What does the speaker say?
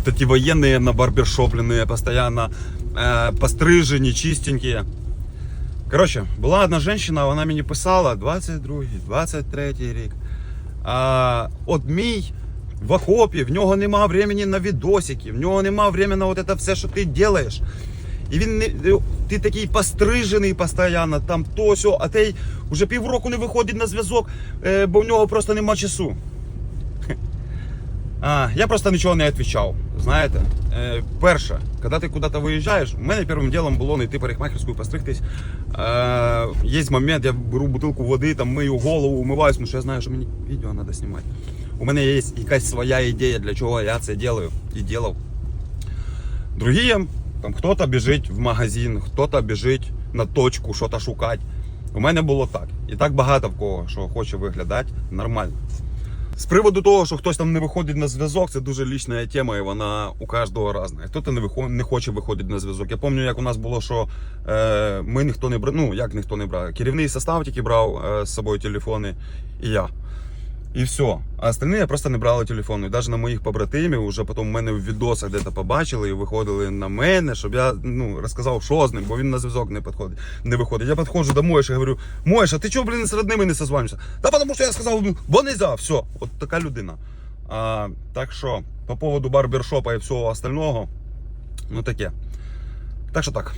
вот эти военные на барбершопленные, постоянно э, пострижені, чистенькі. Коротше, була одна жінка, вона мені писала 22 23 рік. А, от мій в окопі, в нього нема времени на відосики, в нього нема времени на от це все, що ти робиш. І він не ти такий пострижений постійно, там то сьо, а той вже півроку не виходить на зв'язок, е, бо в нього просто нема часу. Я просто нічого не відповідав. Знаєте, е, перше, коли ти куди-то виїжджаєш, у мене першим ділом було знайти парикмахерську і постригтись. Е, є момент, я беру бутилку води, там мию голову, умиваюсь, тому що я знаю, що мені відео треба знімати. У мене є якась своя ідея, для чого я це роблю і робив. Другі, там хто-то біжить в магазин, хто-то біжить на точку, що-то шукати. У мене було так. І так багато в кого, що хоче виглядати нормально. З приводу того, що хтось там не виходить на зв'язок, це дуже лічна тема, і вона у кожного різна. Хто-то не виход... не хоче виходити на зв'язок. Я пам'ятаю, як у нас було, що е, ми ніхто не брав. Ну як ніхто не брав. Керівний состав тільки брав е, з собою телефони, і я. І все. А остальні просто не брали телефони. І навіть на моїх побратимів, вже потім в мене в відосах де-то побачили і виходили на мене, щоб я ну, розказав, що з ним, бо він на зв'язок не підходить, не виходить. Я підходжу до Моєша і говорю, Моєш, а ти чого, блін, з родними не созванюєшся? Та тому що я сказав, ну, бо не за, все. От така людина. А, так що, по поводу барбершопа і всього остального, ну таке. Так що так.